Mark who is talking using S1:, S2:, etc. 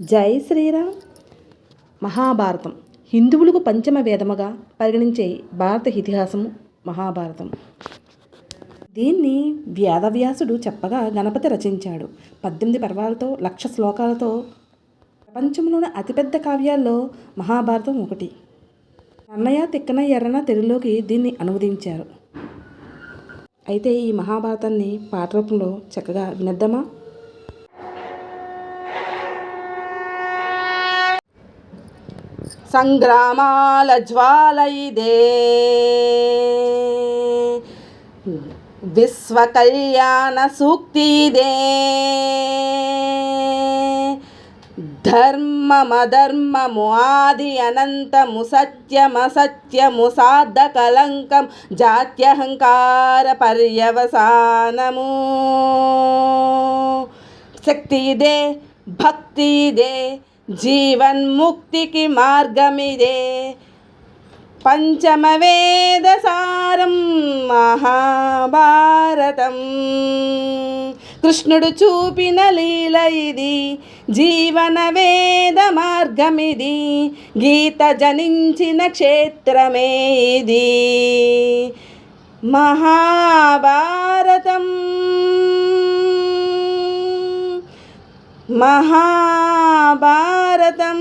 S1: జై శ్రీరామ్. మహాభారతం. హిందువులకు పంచమ వేదముగా పరిగణించే భారత ఇతిహాసము మహాభారతం. దీన్ని వేదవ్యాసుడు చెప్పగా గణపతి రచించాడు. పద్దెనిమిది పర్వాలతో లక్ష శ్లోకాలతో ప్రపంచంలోని అతిపెద్ద కావ్యాల్లో మహాభారతం ఒకటి. అన్నయ్య తిక్కన ఎర్రన తెలుగులోకి దీన్ని అనువదించారు. అయితే ఈ మహాభారతాన్ని పాట రూపంలో చక్కగా వినద్దామా? సంగ్రామాల జ్వాల ఇదే విశ్వ కళ్యాణ సూక్తి ఇదే. ధర్మమధర్మము ఆది అనంతము సత్యమసత్యము సాధ కలంకం జాత్యహంకార పర్యవసానము. శక్తి ఇదే భక్తి ఇదే జీవన్ముక్తికి మార్గమిదే. పంచమవేద సారం మహాభారతం. కృష్ణుడు చూపిన లీల ఇది జీవన వేద మార్గమిది గీత జనించిన క్షేత్రమే ఇది. మహాభారతం. మహాభారతం.